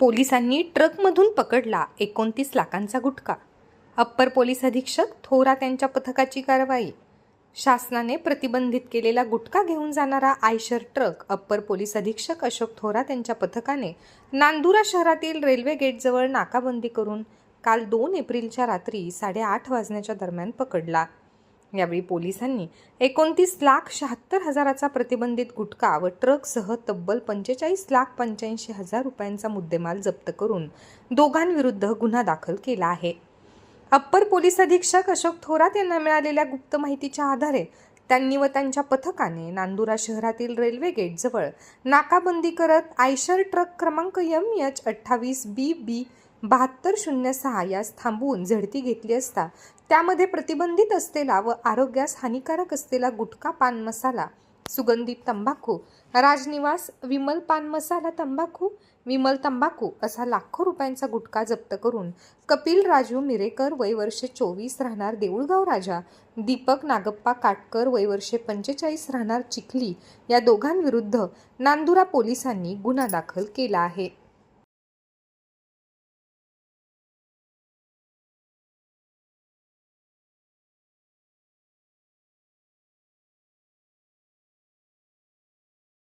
पोलिसांनी ट्रकमधून पकडला एकोणतीस लाखांचा गुटखा. अप्पर पोलीस अधीक्षक थोरात यांच्या पथकाची कारवाई. शासनाने प्रतिबंधित केलेला गुटखा घेऊन जाणारा आयशर ट्रक अप्पर पोलीस अधीक्षक अशोक थोरात यांच्या पथकाने नांदुरा शहरातील रेल्वे गेटजवळ नाकाबंदी करून काल दोन एप्रिलच्या रात्री साडेआठ वाजण्याच्या दरम्यान पकडला. यावेळी पोलिसांनी एकोणतीस लाख शहात्तर हजाराचा प्रतिबंधित गुटखा व ट्रकसह तब्बल पंचेचाळीस लाख पंच्याऐंशी हजार रुपयांचा मुद्देमाल जप्त करून दोघांविरुद्ध गुन्हा दाखल केला आहे. अप्पर पोलीस अधीक्षक अशोक थोरात यांना मिळालेल्या गुप्त माहितीच्या आधारे त्यांनी व त्यांच्या पथकाने नांदुरा शहरातील रेल्वे गेटजवळ नाकाबंदी करत आयशर ट्रक क्रमांक एम एच अठ्ठावीस बी बी बहात्तर शून्य सहा यास थांबवून झडती घेतली असता त्यामध्ये प्रतिबंधित असलेला व आरोग्यास हानिकारक असलेला गुटखा पान मसाला सुगंधित तंबाखू राजनिवास विमल पान मसाला तंबाखू विमल तंबाखू असा लाखो रुपयांचा गुटखा जप्त करून कपिल राजू मिरेकर वयवर्षे चोवीस राहणार देऊळगाव राजा दीपक नागप्पा काटकर वयवर्षे पंचेचाळीस राहणार चिखली या दोघांविरुद्ध नांदुरा पोलिसांनी गुन्हा दाखल केला आहे.